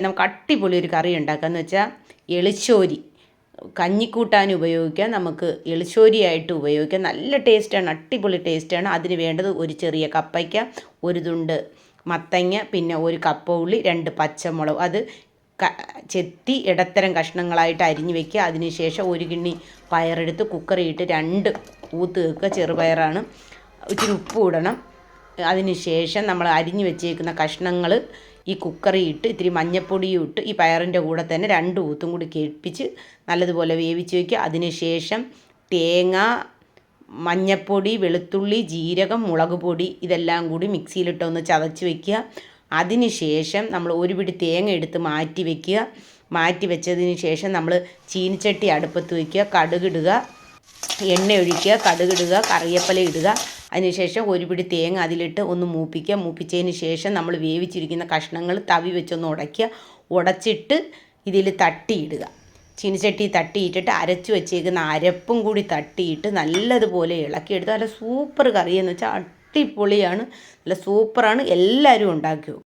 നമുക്ക് അടിപൊളി ഒരു കറി ഉണ്ടാക്കാന്ന് വെച്ചാൽ എളിച്ചോരി. കഞ്ഞിക്കൂട്ടാൻ ഉപയോഗിക്കാം നമുക്ക് എളിച്ചോരിയായിട്ട് ഉപയോഗിക്കാം. നല്ല ടേസ്റ്റാണ് അടിപൊളി ടേസ്റ്റാണ്. അതിന് വേണ്ടത് ഒരു ചെറിയ കപ്പയ്ക്ക ഒരു തുണ്ട് മത്തങ്ങ പിന്നെ ഒരു കപ്പ ഉള്ളി രണ്ട് പച്ചമുളക്. അത് ചെത്തി ഇടത്തരം കഷ്ണങ്ങളായിട്ട് അരിഞ്ഞ് വെക്കുക. അതിനുശേഷം ഒരു കിണ്ണി പയറെടുത്ത് കുക്കറിയിട്ട് രണ്ട് ഊത്ത് വെക്കുക. ചെറുപയറാണ്. ഇച്ചിരി ഉപ്പ് ഇടണം. അതിന് ശേഷം നമ്മൾ അരിഞ്ഞു വെച്ചേക്കുന്ന കഷ്ണങ്ങൾ ഈ കുക്കറിൽ ഇട്ട് ഇത്തിരി മഞ്ഞൾപ്പൊടിയും ഇട്ട് ഈ പയറിന്റെ കൂടെ തന്നെ രണ്ട് ഊത്തും കൂടി കേൾപ്പിച്ച് നല്ലതുപോലെ വേവിച്ച് വയ്ക്കുക. അതിന് ശേഷം തേങ്ങ മഞ്ഞപ്പൊടി വെളുത്തുള്ളി ജീരകം മുളക് പൊടി ഇതെല്ലാം കൂടി മിക്സിയിലിട്ട് ഒന്ന് ചതച്ച് വയ്ക്കുക. അതിന് ശേഷം നമ്മൾ ഒരു പിടി തേങ്ങ എടുത്ത് മാറ്റി വയ്ക്കുക. മാറ്റി വെച്ചതിന് ശേഷം നമ്മൾ ചീനിച്ചട്ടി അടുപ്പത്ത് വയ്ക്കുക. കടുകിടുക എണ്ണ ഒഴിക്കുക. കടുകിടുക കറിയപ്പല ഇടുക. അതിനുശേഷം ഒരു പിടി തേങ്ങ അതിലിട്ട് ഒന്ന് മൂപ്പിക്കുക. മൂപ്പിച്ചതിന് ശേഷം നമ്മൾ വേവിച്ചിരിക്കുന്ന കഷ്ണങ്ങൾ തവി വെച്ചൊന്ന് ഉടയ്ക്കുക. ഉടച്ചിട്ട് ഇതിൽ തട്ടിയിടുക. ചീനിച്ചട്ടി തട്ടിയിട്ടിട്ട് അരച്ച് വെച്ചേക്കുന്ന അരപ്പും കൂടി തട്ടിയിട്ട് നല്ലതുപോലെ ഇളക്കിയെടുത്ത് നല്ല സൂപ്പർ കറിയെന്ന് വെച്ചാൽ അടിപൊളിയാണ്. നല്ല സൂപ്പറാണ്. എല്ലാവരും ഉണ്ടാക്കി